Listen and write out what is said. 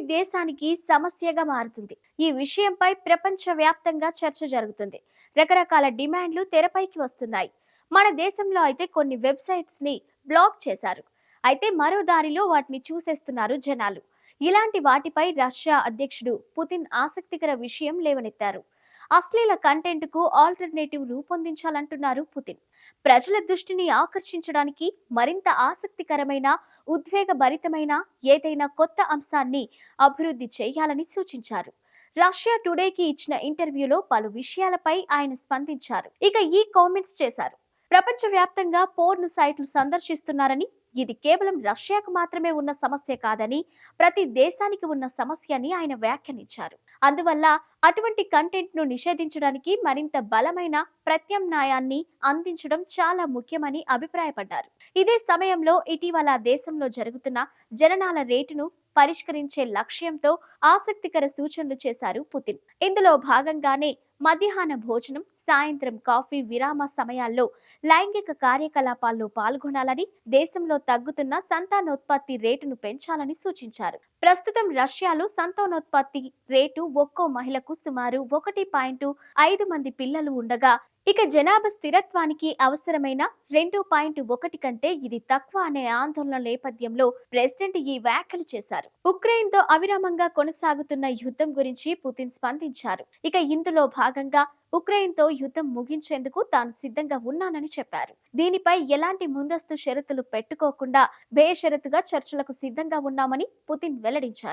దేశానికి సమస్యగా మారుతుంది. ఈ విషయంపై ప్రపంచవ్యాప్తంగా చర్చ జరుగుతుంది. రకరకాల డిమాండ్లు తెరపైకి వస్తున్నాయి. మన దేశంలో అయితే కొన్ని వెబ్సైట్స్ని బ్లాక్ చేశారు. అయితే మరో దారిలో వాటిని చూసేస్తున్నారు జనాలు. ఇలాంటి వాటిపై రష్యా అధ్యక్షుడు పుతిన్ ఆసక్తికర విషయం లేవనెత్తారు. అశ్లీల కంటెంట్కు ఆల్టర్నేటివ్ రూపొందించాలంటున్నారు పుతిన్. ప్రజల దృష్టిని ఆకర్షించడానికి మరింత ఆసక్తికరమైన ఉద్వేగభరితమైన ఏదైనా కొత్త అంశాన్ని అభివృద్ధి చేయాలని సూచించారు. రష్యా టుడేకి ఇచ్చిన ఇంటర్వ్యూలో పలు విషయాలపై ఆయన స్పందించారు. ఇక ఈ కామెంట్స్ చేశారు. ప్రపంచవ్యాప్తంగా పోర్ను సైట్లు సందర్శిస్తున్నారని ఇది కేవలం రష్యాకు మాత్రమే ఉన్న సమస్య కాదని ప్రతి దేశానికి ఉన్న సమస్య అని ఆయన వ్యాఖ్యానించారు. అందువల్ల అటువంటి కంటెంట్ను నిషేధించడానికి మరింత బలమైన ప్రత్యామ్నాయాన్ని అందించడం చాలా ముఖ్యమని అభిప్రాయపడ్డారు. ఇదే సమయంలో ఇటీవల దేశంలో జరుగుతున్న జననాల రేటును పరిష్కరించే లక్ష్యంతో ఆసక్తికర సూచనలు చేశారు పుతిన్. ఇందులో భాగంగానే మధ్యాహ్న భోజనం సాయంత్రం కాఫీ విరామ సమయాల్లో లైంగిక కార్యకలాపాల్లో పాల్గొనాలని దేశంలో తగ్గుతున్న సంతానోత్పత్తి రేటును పెంచాలని సూచించారు. ప్రస్తుతం రష్యాలో సంతానోత్పత్తి రేటు ఒక్కో మహిళకు సుమారు ఒకటి పాయింట్ ఐదు మంది పిల్లలు ఉండగా ఇక జనాభా స్థిరత్వానికి అవసరమైన రెండు పాయింట్ ఒకటి కంటే ఇది తక్కువ అనే ఆందోళన నేపథ్యంలో ప్రెసిడెంట్ ఈ వ్యాఖ్యలు చేశారు. ఉక్రెయిన్తో అవిరామంగా కొనసాగుతున్న యుద్ధం గురించి పుతిన్ స్పందించారు. ఇక ఇందులో భాగంగా ఉక్రెయిన్తో యుద్ధం ముగించేందుకు తాను సిద్ధంగా ఉన్నానని చెప్పారు. దీనిపై ఎలాంటి ముందస్తు షరతులు పెట్టుకోకుండా బేషరతుగా చర్చలకు సిద్ధంగా ఉన్నామని పుతిన్ వెల్లడించారు.